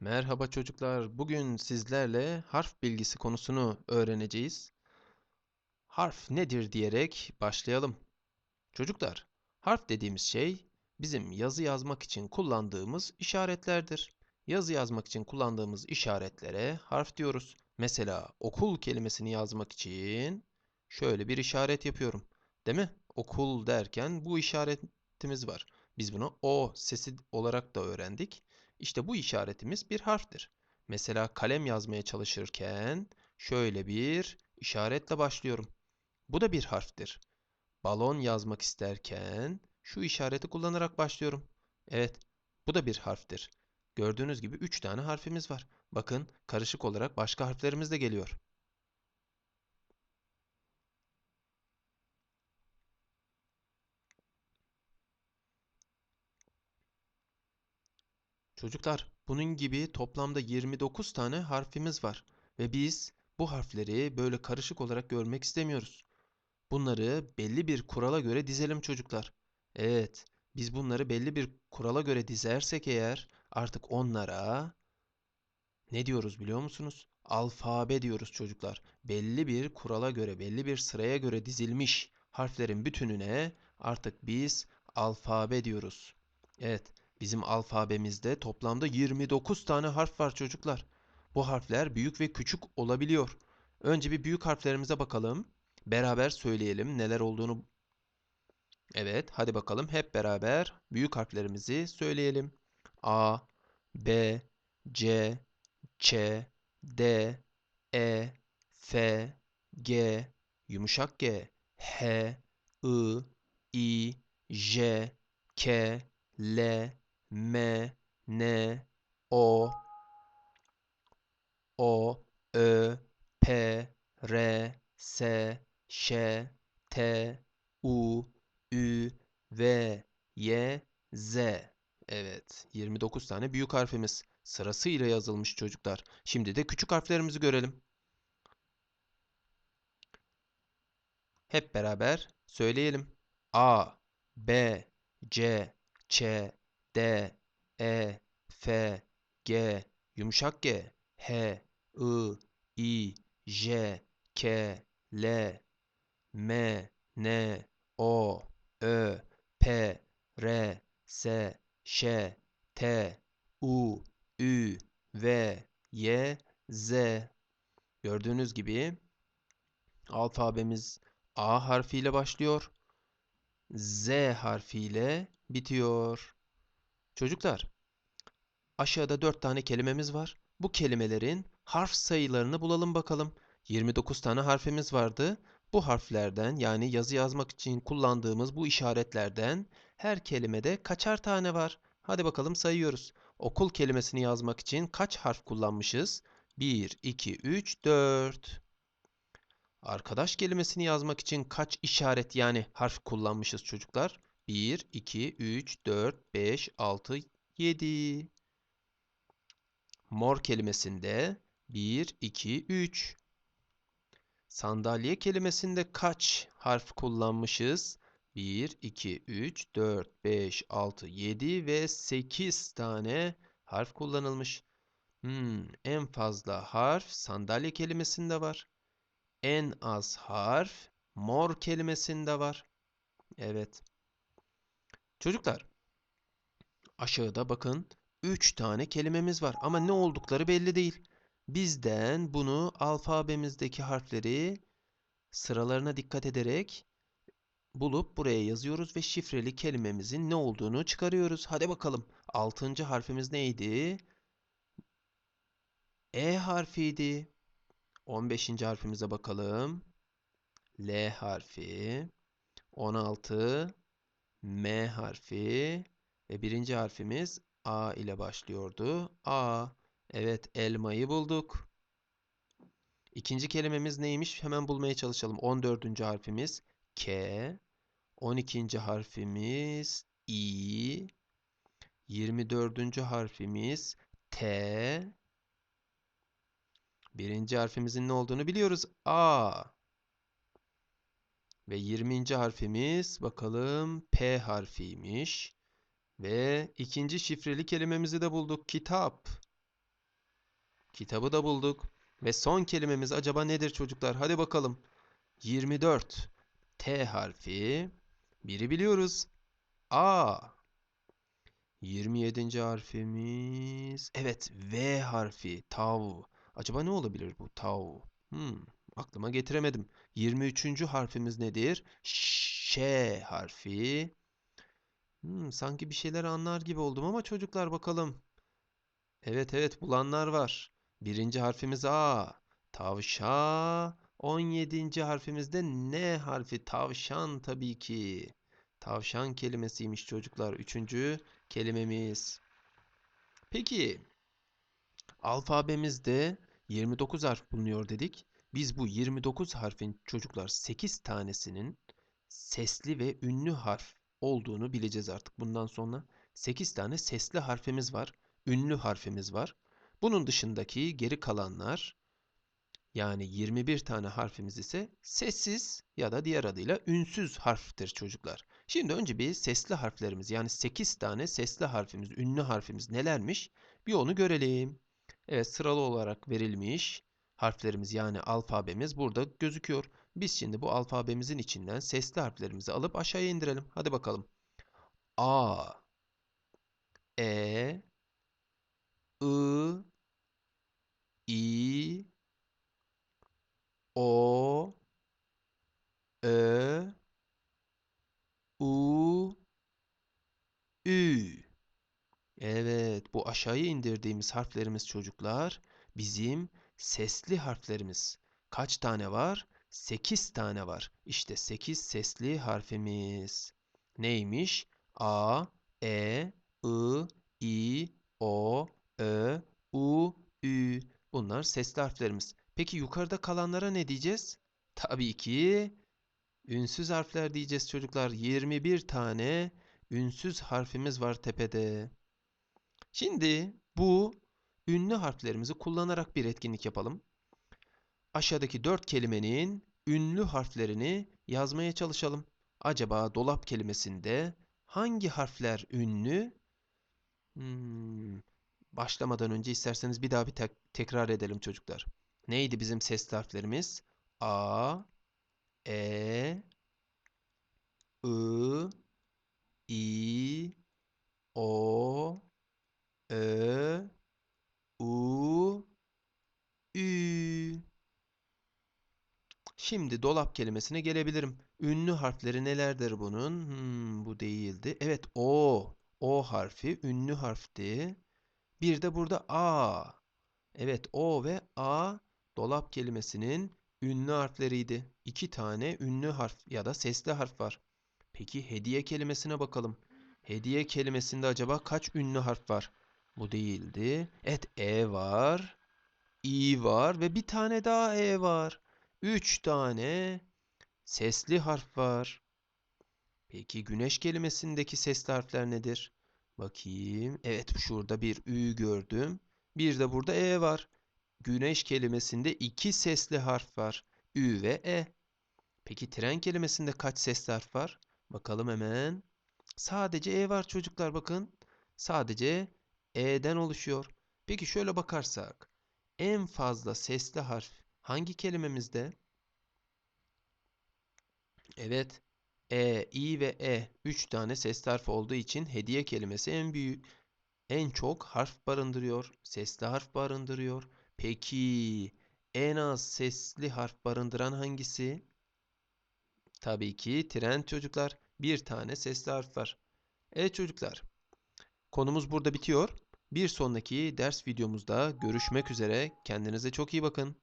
Merhaba çocuklar. Bugün sizlerle harf bilgisi konusunu öğreneceğiz. Harf nedir diyerek başlayalım. Çocuklar, harf dediğimiz şey bizim yazı yazmak için kullandığımız işaretlerdir. Yazı yazmak için kullandığımız işaretlere harf diyoruz. Mesela okul kelimesini yazmak için şöyle bir işaret yapıyorum. Değil mi? Okul derken bu işaretimiz var. Biz bunu O sesi olarak da öğrendik. İşte bu işaretimiz bir harftir. Mesela kalem yazmaya çalışırken şöyle bir işaretle başlıyorum. Bu da bir harftir. Balon yazmak isterken şu işareti kullanarak başlıyorum. Evet, bu da bir harftir. Gördüğünüz gibi 3 tane harfimiz var. Bakın karışık olarak başka harflerimiz de geliyor. Çocuklar, bunun gibi toplamda 29 tane harfimiz var ve biz bu harfleri böyle karışık olarak görmek istemiyoruz. Bunları belli bir kurala göre dizelim çocuklar. Evet, biz bunları belli bir kurala göre dizersek eğer artık onlara ne diyoruz biliyor musunuz? Alfabe diyoruz çocuklar. Belli bir kurala göre, belli bir sıraya göre dizilmiş harflerin bütününe artık biz alfabe diyoruz. Evet, bizim alfabemizde toplamda 29 tane harf var çocuklar. Bu harfler büyük ve küçük olabiliyor. Önce bir büyük harflerimize bakalım. Beraber söyleyelim neler olduğunu. Evet, hadi bakalım hep beraber büyük harflerimizi söyleyelim. A, B, C, Ç, D, E, F, G, yumuşak G, H, I, I, J, K, L, M, N, O, O, Ö, P, R, S, Ş, T, U, Ü, V, Y, Z. Evet, 29 tane büyük harfimiz sırasıyla yazılmış çocuklar. Şimdi de küçük harflerimizi görelim. Hep beraber söyleyelim. A, B, C, Ç, D, E, F, G, yumuşak G, H, I, I, J, K, L, M, N, O, Ö, P, R, S, Ş, T, U, Ü, V, Y, Z. Gördüğünüz gibi alfabemiz A harfiyle başlıyor. Z harfiyle bitiyor. Çocuklar, aşağıda 4 tane kelimemiz var. Bu kelimelerin harf sayılarını bulalım bakalım. 29 tane harfimiz vardı. Bu harflerden yani yazı yazmak için kullandığımız bu işaretlerden her kelimede kaçar tane var? Hadi bakalım sayıyoruz. Okul kelimesini yazmak için kaç harf kullanmışız? 1, 2, 3, 4. Arkadaş kelimesini yazmak için kaç işaret yani harf kullanmışız çocuklar? 1, 2, 3, 4, 5, 6, 7. Mor kelimesinde 1, 2, 3. Sandalye kelimesinde kaç harf kullanmışız? 1, 2, 3, 4, 5, 6, 7 ve 8 tane harf kullanılmış. Hmm, en fazla harf sandalye kelimesinde var. En az harf mor kelimesinde var. Evet. Çocuklar, aşağıda bakın 3 tane kelimemiz var ama ne oldukları belli değil. Bizden bunu alfabemizdeki harfleri sıralarına dikkat ederek bulup buraya yazıyoruz ve şifreli kelimemizin ne olduğunu çıkarıyoruz. Hadi bakalım. Altıncı harfimiz neydi? E harfiydi. 15. harfimize bakalım. L harfi. 16. M harfi. Ve birinci harfimiz A ile başlıyordu. A. Evet elmayı bulduk. İkinci kelimemiz neymiş? Hemen bulmaya çalışalım. 14. harfimiz K. 12. harfimiz İ. 24. harfimiz T. Birinci harfimizin ne olduğunu biliyoruz. A. Ve 20. harfimiz bakalım P harfiymiş. Ve ikinci şifreli kelimemizi de bulduk. Kitap. Kitabı da bulduk. Ve son kelimemiz acaba nedir çocuklar? Hadi bakalım. 24. T harfi. Biri biliyoruz. A. 27. harfimiz. Evet, V harfi. Tav. Acaba ne olabilir bu tav? Hmm, aklıma getiremedim. 23. harfimiz nedir? Ş harfi. Hmm, sanki bir şeyler anlar gibi oldum ama çocuklar bakalım. Evet evet bulanlar var. Birinci harfimiz A. Tavşa. 17. harfimiz de N harfi. Tavşan tabii ki. Tavşan kelimesiymiş çocuklar. Üçüncü kelimemiz. Peki alfabemizde 29 harf bulunuyor dedik. Biz bu 29 harfin çocuklar 8 tanesinin sesli ve ünlü harf olduğunu bileceğiz artık bundan sonra. 8 tane sesli harfimiz var. Ünlü harfimiz var. Bunun dışındaki geri kalanlar yani 21 tane harfimiz ise sessiz ya da diğer adıyla ünsüz harftir çocuklar. Şimdi önce bir sesli harflerimiz yani 8 tane sesli harfimiz, ünlü harfimiz nelermiş? Bir onu görelim. Evet sıralı olarak verilmiş harflerimiz yani alfabemiz burada gözüküyor. Biz şimdi bu alfabemizin içinden sesli harflerimizi alıp aşağıya indirelim. Hadi bakalım. A E I I O Ö U Ü Evet, bu aşağıya indirdiğimiz harflerimiz çocuklar bizim sesli harflerimiz. Kaç tane var? 8 tane var. İşte 8 sesli harfimiz. Neymiş? A, E, I, I, O, Ö, U, Ü. Bunlar sesli harflerimiz. Peki yukarıda kalanlara ne diyeceğiz? Tabii ki ünsüz harfler diyeceğiz çocuklar. 21 tane ünsüz harfimiz var tepede. Şimdi bu ünlü harflerimizi kullanarak bir etkinlik yapalım. Aşağıdaki dört kelimenin ünlü harflerini yazmaya çalışalım. Acaba dolap kelimesinde hangi harfler ünlü? Hmm, başlamadan önce isterseniz bir daha bir tek- tekrar edelim çocuklar. Neydi bizim sesli harflerimiz? A, E, I, I, O, Ö, U, Ü. Şimdi dolap kelimesine gelebilirim. Ünlü harfleri nelerdir bunun? Hmm, bu değildi. Evet, O. O harfi ünlü harfti. Bir de burada A. Evet, O ve A dolap kelimesinin ünlü harfleriydi. İki tane ünlü harf ya da sesli harf var. Peki hediye kelimesine bakalım. Hediye kelimesinde acaba kaç ünlü harf var? Bu değildi. Evet, E var. İ var ve bir tane daha E var. Üç tane sesli harf var. Peki güneş kelimesindeki sesli harfler nedir? Bakayım. Evet şurada bir Ü gördüm. Bir de burada E var. Güneş kelimesinde iki sesli harf var. Ü ve E. Peki tren kelimesinde kaç sesli harf var? Bakalım hemen. Sadece E var çocuklar bakın. Sadece E'den oluşuyor. Peki şöyle bakarsak. En fazla sesli harf hangi kelimemizde? Evet. E, I ve E 3 tane sesli harf olduğu için hediye kelimesi en büyük, en çok harf barındırıyor. Sesli harf barındırıyor. Peki en az sesli harf barındıran hangisi? Tabii ki tren çocuklar. Bir tane sesli harf var. Evet çocuklar. Konumuz burada bitiyor. Bir sonraki ders videomuzda görüşmek üzere. Kendinize çok iyi bakın.